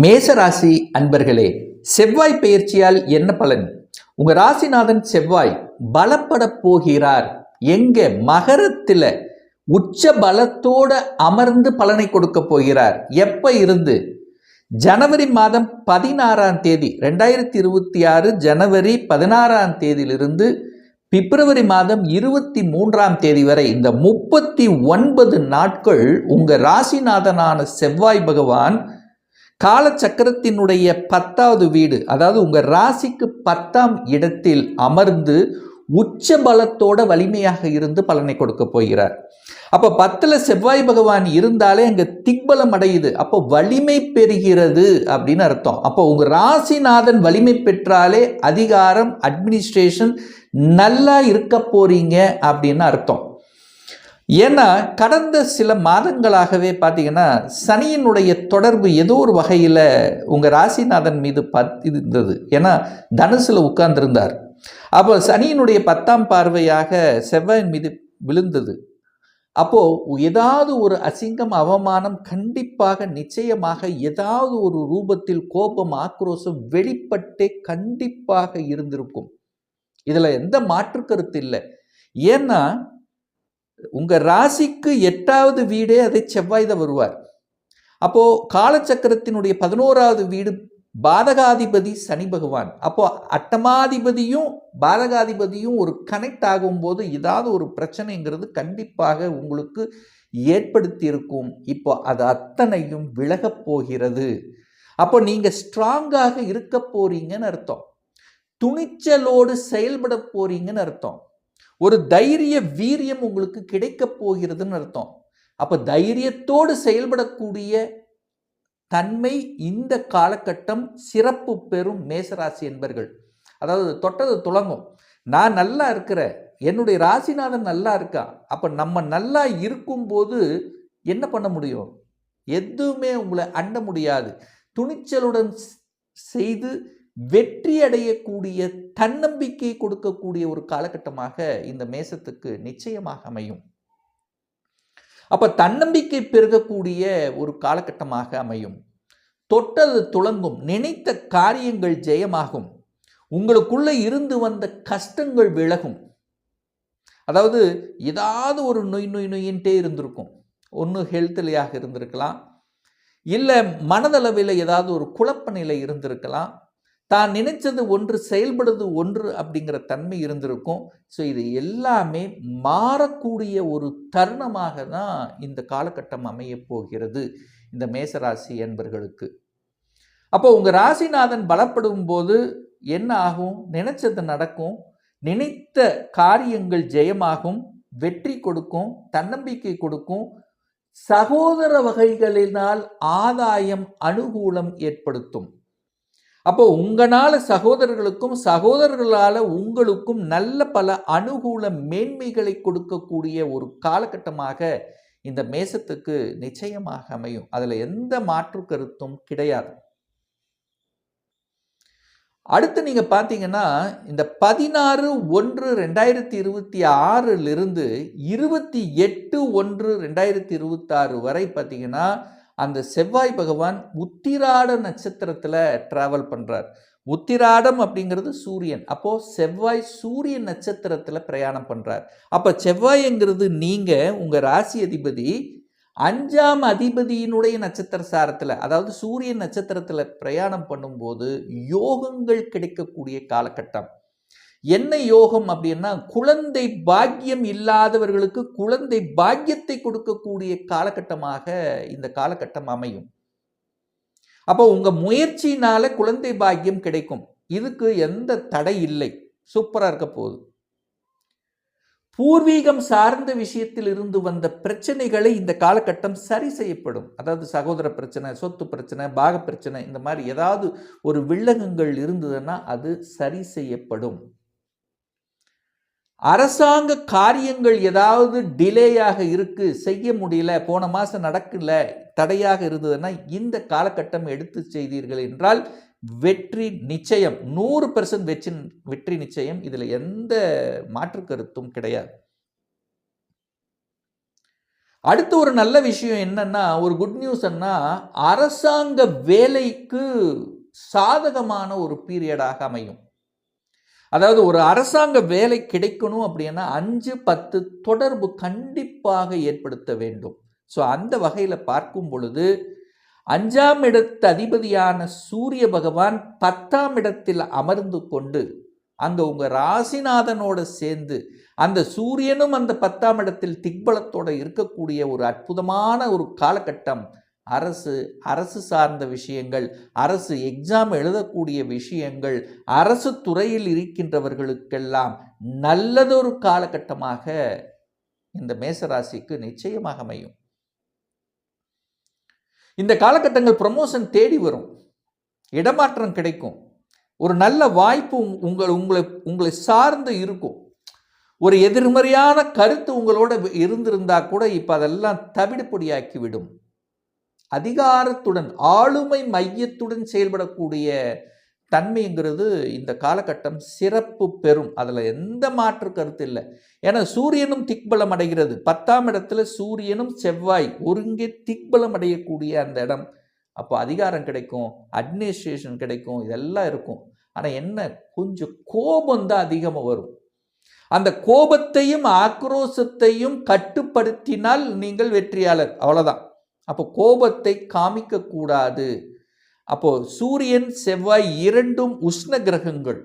மேசராசி அன்பர்களே செவ்வாய் பெயர்ச்சியால் என்ன பலன்? உங்க ராசிநாதன் செவ்வாய் பலப்பட போகிறார். எங்க மகரத்தில் உச்ச பலத்தோட அமர்ந்து பலனை கொடுக்க போகிறார். எப்ப இருந்து? ஜனவரி மாதம் பதினாறாம் தேதி ரெண்டாயிரத்தி இருபத்தி ஆறு ஜனவரி பதினாறாம் தேதியிலிருந்து பிப்ரவரி மாதம் இருபத்தி மூன்றாம் தேதி வரை இந்த முப்பத்தி ஒன்பது நாட்கள் உங்கள் ராசிநாதனான செவ்வாய் பகவான் காலச்சக்கரத்தினுடைய பத்தாவது வீடு அதாவது உங்கள் ராசிக்கு பத்தாம் இடத்தில் அமர்ந்து உச்ச பலத்தோட வலிமையாக இருந்து பலனை கொடுக்க போகிறார். அப்போ பத்தில் செவ்வாய் பகவான் இருந்தாலே அங்கே திக்பலம் அடையுது. அப்போ வலிமை பெறுகிறது அப்படின்னு அர்த்தம். அப்போ உங்கள் ராசிநாதன் வலிமை பெற்றாலே அதிகாரம் அட்மினிஸ்ட்ரேஷன் நல்லா இருக்க போறீங்க அப்படின்னு அர்த்தம். ஏன்னா கடந்த சில மாதங்களாகவே பார்த்தீங்கன்னா சனியினுடைய தொடர்பு ஏதோ ஒரு வகையில் உங்கள் ராசிநாதன் மீது பத் இருந்தது ஏன்னா தனுசில் உட்கார்ந்திருந்தார். அப்போ சனியினுடைய பத்தாம் பார்வையாக செவ்வாயின் மீது விழுந்தது. அப்போது ஏதாவது ஒரு அசிங்கம் அவமானம் கண்டிப்பாக நிச்சயமாக ஏதாவது ஒரு ரூபத்தில் கோபம் ஆக்ரோஷம் வெளிப்பட்டே கண்டிப்பாக இருந்திருக்கும். இதில் எந்த மாற்று கருத்து இல்லை. ஏன்னா உங்க ராசிக்கு எட்டாவது வீடே அதை செவ்வாய் தான் வருவார். அப்போ காலச்சக்கரத்தினுடைய பதினோராவது வீடு பாதகாதிபதி சனி பகவான். அப்போ அட்டமாதிபதியும் பாதகாதிபதியும் ஒரு கனெக்ட் ஆகும்போது ஏதாவது ஒரு பிரச்சனைங்கிறது கண்டிப்பாக உங்களுக்கு ஏற்படுத்தியிருக்கும். இப்போ அது அத்தனையும் விலகப் போகிறது. அப்போ நீங்க ஸ்ட்ராங்காக இருக்க போறீங்கன்னு அர்த்தம். துணிச்சலோடு செயல்பட போறீங்கன்னு அர்த்தம். ஒரு தைரிய வீரியம் உங்களுக்கு கிடைக்க போகிறதுன்னு அர்த்தம். அப்ப தைரியத்தோடு செயல்படக்கூடிய தன்மை இந்த காலகட்டம் சிறப்பு பெறும் மேசராசி என்பர்கள். அதாவது தொட்டது துளங்கும் நான் நல்லா இருக்கிறேன். என்னுடைய ராசிநாதன் நல்லா இருக்கா அப்ப நம்ம நல்லா இருக்கும்போது என்ன பண்ண முடியும்? எதுவுமே உங்களை அண்ட முடியாது. துணிச்சலுடன் செய்து வெற்றி அடையக்கூடிய தன்னம்பிக்கை கொடுக்கக்கூடிய ஒரு காலகட்டமாக இந்த மேசத்துக்கு நிச்சயமாக அமையும். அப்ப தன்னம்பிக்கை பெருகக்கூடிய ஒரு காலகட்டமாக அமையும். தொட்டது துளங்கும் நினைத்த காரியங்கள் ஜெயமாகும். உங்களுக்குள்ள இருந்து வந்த கஷ்டங்கள் விலகும். அதாவது ஏதாவது ஒரு நொய் நொய் நொயின்ட்டே இருந்திருக்கும். ஒன்று ஹெல்த்லையாக இருந்திருக்கலாம். இல்லை மனதளவில் ஏதாவது ஒரு குழப்ப நிலை இருந்திருக்கலாம். தான் நினைச்சது ஒன்று செயல்படுது ஒன்று அப்படிங்கிற தன்மை இருந்திருக்கும். ஸோ இது எல்லாமே மாறக்கூடிய ஒரு தருணமாக தான் இந்த காலகட்டம் அமையப் போகிறது இந்த மேசராசி என்பர்களுக்கு அப்போ உங்கள் ராசிநாதன் பலப்படும் போது என்ன ஆகும்? நினைச்சது நடக்கும். நினைத்த காரியங்கள் ஜெயமாகும். வெற்றி கொடுக்கும். தன்னம்பிக்கை கொடுக்கும். சகோதர வகைகளினால் ஆதாயம் அனுகூலம் ஏற்படுத்தும். அப்போ உங்களால் சகோதரர்களுக்கும் சகோதரர்களால் உங்களுக்கும் நல்ல பல அனுகூல மேன்மைகளை கொடுக்கக்கூடிய ஒரு காலகட்டமாக இந்த மேசத்துக்கு நிச்சயமாக அமையும். அதில் எந்த மாற்று கருத்தும் கிடையாது. அடுத்து நீங்கள் பார்த்தீங்கன்னா இந்த பதினாறு ஒன்று ரெண்டாயிரத்தி இருபத்தி ஆறிலிருந்து இருபத்தி எட்டு ஒன்று ரெண்டாயிரத்தி இருபத்தாறு வரை பார்த்தீங்கன்னா அந்த செவ்வாய் பகவான் உத்திராட நட்சத்திரத்தில் ட்ராவல் பண்ணுறார் உத்திராடம் அப்படிங்கிறது சூரியன். அப்போது செவ்வாய் சூரிய நட்சத்திரத்தில் பிரயாணம் பண்ணுறார் அப்போ செவ்வாய்ங்கிறது நீங்கள் உங்கள் ராசி அதிபதி அஞ்சாம் அதிபதியினுடைய நட்சத்திர சாரத்தில் அதாவது சூரிய நட்சத்திரத்தில் பிரயாணம் பண்ணும்போது யோகங்கள் கிடைக்கக்கூடிய காலகட்டம். என்ன யோகம் அப்படின்னா குழந்தை பாக்கியம் இல்லாதவர்களுக்கு குழந்தை பாக்கியத்தை கொடுக்கக்கூடிய காலகட்டமாக இந்த காலகட்டம் அமையும். அப்போ உங்க முயற்சியினால குழந்தை பாக்கியம் கிடைக்கும். இதுக்கு எந்த தடை இல்லை. சூப்பராக இருக்க போகுது. பூர்வீகம் சார்ந்த விஷயத்தில் இருந்து வந்த பிரச்சனைகளை இந்த காலகட்டம் சரி செய்யப்படும். அதாவது சகோதர பிரச்சனை சொத்து பிரச்சனை பாக பிரச்சனை இந்த மாதிரி ஏதாவது ஒரு வில்லகங்கள் இருந்ததுன்னா அது சரி செய்யப்படும். அரசாங்க காரியங்கள் ஏதாவது டிலேயாக இருக்கு செய்ய முடியல போன மாதம் நடக்கல தடையாக இருந்ததுன்னா இந்த காலகட்டம் எடுத்து செய்தீர்கள் என்றால் வெற்றி நிச்சயம் நூறு பெர்சன்ட் வெற்றி வெற்றி நிச்சயம் இதில் எந்த மாற்று கருத்தும் கிடையாது. அடுத்து ஒரு நல்ல விஷயம் என்னன்னா ஒரு குட் நியூஸ் என்ன அரசாங்க வேலைக்கு சாதகமான ஒரு பீரியடாக அமையும். அதாவது ஒரு அரசாங்க வேலை கிடைக்கணும் அப்படின்னா அஞ்சு பத்து தொடர்பு கண்டிப்பாக ஏற்படுத்த வேண்டும். ஸோ அந்த வகையில் பார்க்கும் பொழுது அஞ்சாம் இடத்து அதிபதியான சூரிய பகவான் பத்தாம் இடத்தில் அமர்ந்து கொண்டு அங்கே உங்கள் ராசிநாதனோட சேர்ந்து அந்த சூரியனும் அந்த பத்தாம் இடத்தில் திக்பலத்தோடு இருக்கக்கூடிய ஒரு அற்புதமான ஒரு காலகட்டம் அரசு அரசு சார்ந்த விஷயங்கள் அரசு எக்ஸாம் எழுதக்கூடிய விஷயங்கள் அரசு துறையில் இருக்கின்றவர்களுக்கெல்லாம் நல்லதொரு காலகட்டமாக இந்த மேசராசிக்கு நிச்சயமாக அமையும். இந்த காலகட்டங்கள் ப்ரமோஷன் தேடி வரும். இடமாற்றம் கிடைக்கும். ஒரு நல்ல வாய்ப்பு உங்கள் உங்களை உங்களை சார்ந்து இருக்கும். ஒரு எதிர்மறையான கருத்து உங்களோட இருந்திருந்தா கூட இப்போ அதெல்லாம் தவிடுபொடியாக்கி விடும். அதிகாரத்துடன் ஆளுமை மையத்துடன் செயல்படக்கூடிய தன்மைங்கிறது இந்த காலகட்டம் சிறப்பு பெறும். அதில் எந்த மாற்று கருத்து இல்லை. ஏன்னா சூரியனும் திக்பலம் அடைகிறது. பத்தாம் இடத்துல சூரியனும் செவ்வாய் ஒருங்கே திக்பலம் அடையக்கூடிய அந்த இடம். அப்போ அதிகாரம் கிடைக்கும் அட்மினிஸ்ட்ரேஷன் கிடைக்கும் இதெல்லாம் இருக்கும். ஆனால் என்ன? கொஞ்சம் கோபம் தான் அதிகமாக வரும். அந்த கோபத்தையும் ஆக்ரோசத்தையும் கட்டுப்படுத்தினால் நீங்கள் வெற்றியாளர். அவ்வளோதான் அப்போ கோபத்தை காமிக்கக்கூடாது அப்போ சூரியன் செவ்வாய் இரண்டும் உஷ்ண கிரகங்கள்.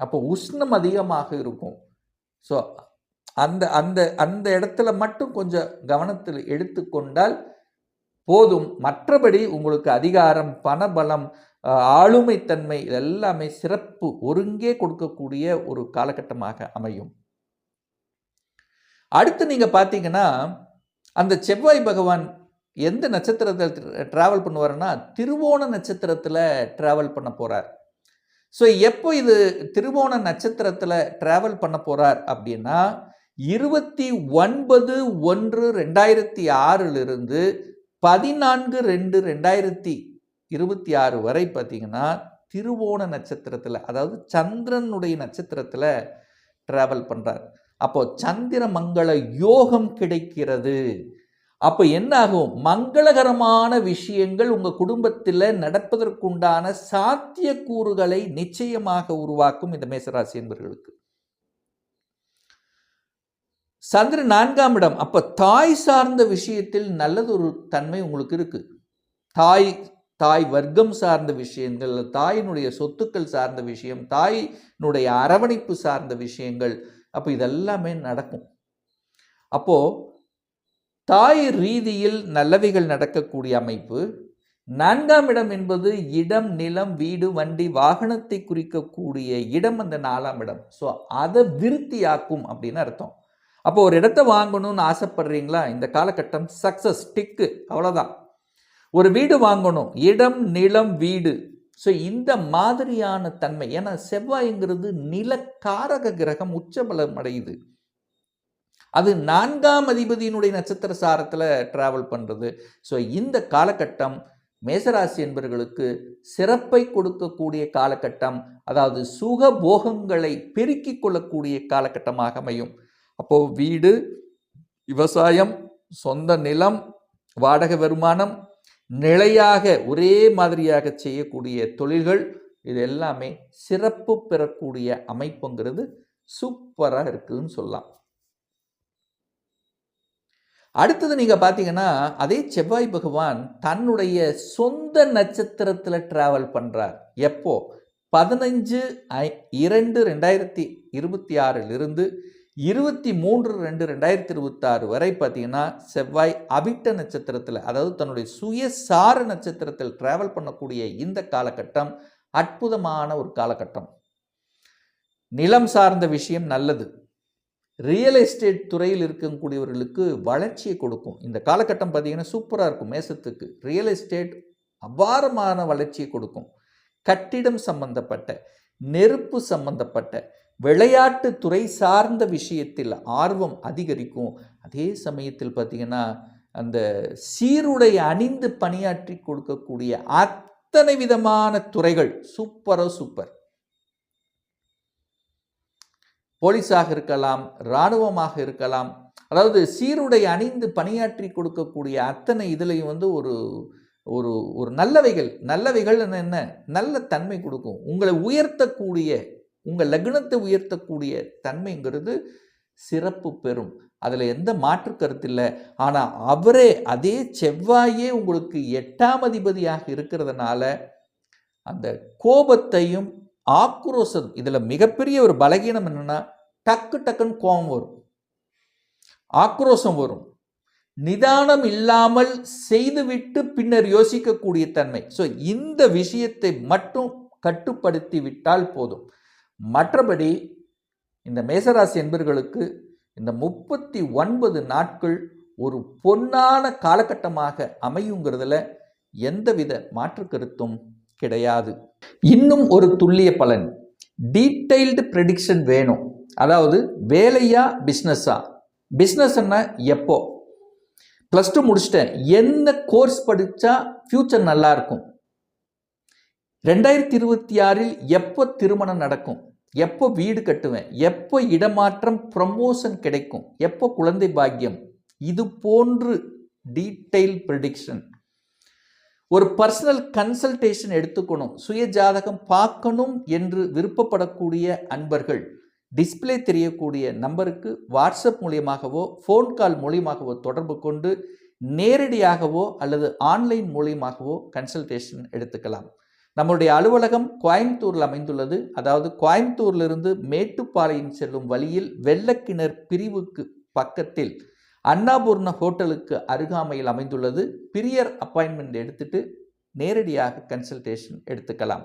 அப்போ உஷ்ணம் அதிகமாக இருக்கும். ஸோ அந்த அந்த அந்த இடத்துல மட்டும் கொஞ்சம் கவனத்தில் எடுத்துக்கொண்டால் போதும். மற்றபடி உங்களுக்கு அதிகாரம் பணபலம் ஆளுமைத்தன்மை இதெல்லாமே சிறப்பு ஒருங்கே கொடுக்கக்கூடிய ஒரு காலகட்டமாக அமையும். அடுத்து நீங்கள் பார்த்தீங்கன்னா அந்த செவ்வாய் பகவான் எந்த நட்சத்திரத்தில் ட்ராவல் பண்ணுவார்னா திருவோண நட்சத்திரத்தில் ட்ராவல் பண்ண போகிறார் ஸோ எப்போ இது திருவோண நட்சத்திரத்தில் ட்ராவல் பண்ண போகிறார் அப்படின்னா இருபத்தி ஒன்பது ஒன்று ரெண்டாயிரத்தி ஆறிலிருந்து பதினான்கு ரெண்டு ரெண்டாயிரத்தி இருபத்தி ஆறு வரை பார்த்தீங்கன்னா திருவோண நட்சத்திரத்தில் அதாவது சந்திரனுடைய நட்சத்திரத்தில் ட்ராவல் பண்ணுறார் அப்போது சந்திர மங்கள யோகம் கிடைக்கிறது. அப்போ என்ன ஆகும் மங்களகரமான விஷயங்கள் உங்கள் குடும்பத்தில் நடப்பதற்குண்டான சாத்தியக்கூறுகளை நிச்சயமாக உருவாக்கும் இந்த மேசராசி என்பவர்களுக்கு சந்திரன் நான்காம் இடம். அப்போ தாய் சார்ந்த விஷயத்தில் நல்லதொரு தன்மை உங்களுக்கு இருக்கு. தாய் தாய் வர்க்கம் சார்ந்த விஷயங்கள் தாயினுடைய சொத்துக்கள் சார்ந்த விஷயம் தாயினுடைய அரவணைப்பு சார்ந்த விஷயங்கள் அப்போ இதெல்லாமே நடக்கும். அப்போது தாய் ரீதியில் நல்லவைகள் நடக்கக்கூடிய அமைப்பு. நான்காம் இடம் என்பது இடம் நிலம் வீடு வண்டி வாகனத்தை குறிக்கக்கூடிய இடம் அந்த நாலாம் இடம். ஸோ அதை விருத்தியாக்கும் அப்படின்னு அர்த்தம். அப்போ ஒரு இடத்த வாங்கணும்னு ஆசைப்படுறீங்களா? இந்த காலகட்டம் சக்சஸ் டிக்கு அவ்வளோதான் ஒரு வீடு வாங்கணும். இடம் நிலம் வீடு. ஸோ இந்த மாதிரியான தன்மை. ஏன்னா செவ்வாய்ங்கிறது நிலக்காரக கிரகம் உச்சபலம் அடையுது. அது நான்காம் அதிபதியினுடைய நட்சத்திர சாரத்தில் ட்ராவல் பண்ணுறது ஸோ இந்த காலகட்டம் மேசராசி என்பவர்களுக்கு சிறப்பை கொடுக்கக்கூடிய காலகட்டம் அதாவது சுக போகங்களை பெருக்கி கொள்ளக்கூடிய காலகட்டமாக அமையும். அப்போது வீடு விவசாயம் சொந்த நிலம் வாடகை வருமானம் நிலையாக ஒரே மாதிரியாக செய்யக்கூடிய தொழில்கள் இது எல்லாமே சிறப்பு பெறக்கூடிய அமைப்புங்கிறது சூப்பராக இருக்குதுன்னு சொல்லலாம். அடுத்தது நீங்கள் பார்த்தீங்கன்னா அதே செவ்வாய் பகவான் தன்னுடைய சொந்த நட்சத்திரத்தில் ட்ராவல் பண்ணுறார் எப்போ? பதினஞ்சு ஐ இரண்டு ரெண்டாயிரத்தி இருபத்தி ஆறிலிருந்து இருபத்தி மூன்று ரெண்டு ரெண்டாயிரத்தி இருபத்தாறு வரை பார்த்தீங்கன்னா செவ்வாய் அவிட்ட நட்சத்திரத்தில் அதாவது தன்னுடைய சுயசார நட்சத்திரத்தில் ட்ராவல் பண்ணக்கூடிய இந்த காலகட்டம் அற்புதமான ஒரு காலகட்டம். நிலம் சார்ந்த விஷயம் நல்லது. ரியல் எஸ்டேட் துறையில் இருக்கக்கூடியவர்களுக்கு வளர்ச்சியை கொடுக்கும். இந்த காலகட்டம் பார்த்தீங்கன்னா சூப்பராக இருக்கும். மேசத்துக்கு ரியல் எஸ்டேட் அபாரமான வளர்ச்சியை கொடுக்கும். கட்டிடம் சம்பந்தப்பட்ட நெருப்பு சம்பந்தப்பட்ட விளையாட்டு துறை சார்ந்த விஷயத்தில் ஆர்வம் அதிகரிக்கும். அதே சமயத்தில் பார்த்திங்கன்னா அந்த சீருடை அணிந்து பணியாற்றி கொடுக்கக்கூடிய அத்தனை விதமான துறைகள் சூப்பரோ சூப்பர். போலீஸாக இருக்கலாம் இராணுவமாக இருக்கலாம். அதாவது சீருடை அணிந்து பணியாற்றி கொடுக்கக்கூடிய அத்தனை இதுலையும் வந்து ஒரு ஒரு ஒரு நல்லவைகள். நல்லவைகள் என்ன நல்ல தன்மை கொடுக்கும். உங்களை உயர்த்தக்கூடிய உங்கள் லக்னத்தை உயர்த்தக்கூடிய தன்மைங்கிறது சிறப்பு பெறும். அதில் எந்த மாற்று கருத்து இல்லை. ஆனால் அவரே அதே செவ்வாயே உங்களுக்கு எட்டாம் அதிபதியாக இருக்கிறதுனால அந்த கோபத்தையும் ஆக்ரோஷம் இதில் மிகப்பெரிய ஒரு பலகீனம் என்னென்னா டக்கு டக்குன்னு கோபம் வரும். ஆக்ரோஷம் வரும். நிதானம் இல்லாமல் செய்துவிட்டு பின்னர் யோசிக்கக்கூடிய தன்மை. ஸோ இந்த விஷயத்தை மட்டும் கட்டுப்படுத்தி விட்டால் போதும். மற்றபடி இந்த மேசராசி என்பர்களுக்கு இந்த முப்பத்தி ஒன்பது நாட்கள் ஒரு பொன்னான காலகட்டமாக அமையுங்கிறதுல எந்தவித மாற்று கருத்தும் கிடையாது. இன்னும் ஒரு துல்லிய பலன். டீட்டெயில்டு ப்ரெடிக்ஷன் வேணும். அதாவது வேலையா பிஸ்னஸ்ஸா பிஸ்னஸ்ன்னா எப்போ? ப்ளஸ் டூ முடிச்சிட்டேன். என்ன கோர்ஸ் படித்தா ஃப்யூச்சர் நல்லா இருக்கும்? ரெண்டாயிரத்தி இருபத்தி ஆறில் எப்போ திருமணம் நடக்கும்? எப்போ வீடு கட்டுவேன்? எப்போ இடமாற்றம் ப்ரமோஷன் கிடைக்கும்? எப்போ குழந்தை பாக்கியம்? இது போன்று டீட்டெயில் ப்ரிடிக்ஷன் ஒரு பர்சனல் கன்சல்டேஷன் எடுத்துக்கணும். சுய ஜாதகம் பார்க்கணும் என்று விருப்பப்படக்கூடிய அன்பர்கள். டிஸ்பிளே தெரியக்கூடிய நம்பருக்கு வாட்ஸ்அப் மூலியமாகவோ ஃபோன் கால் மூலியமாகவோ தொடர்பு கொண்டு நேரடியாகவோ அல்லது ஆன்லைன் மூலியமாகவோ கன்சல்டேஷன் எடுத்துக்கலாம். நம்முடைய அலுவலகம் கோயம்புத்தூரில் அமைந்துள்ளது. அதாவது கோயம்புத்தூர்லிருந்து மேட்டுப்பாளையம் செல்லும் வழியில் வெள்ளக்கிணர் பிரிவுக்கு பக்கத்தில் அன்னாபூர்ண ஹோட்டலுக்கு அருகாமையில் அமைந்துள்ளது. பிரியர் அப்பாயின்மெண்ட் எடுத்துட்டு நேரடியாக கன்சல்டேஷன் எடுத்துக்கலாம்.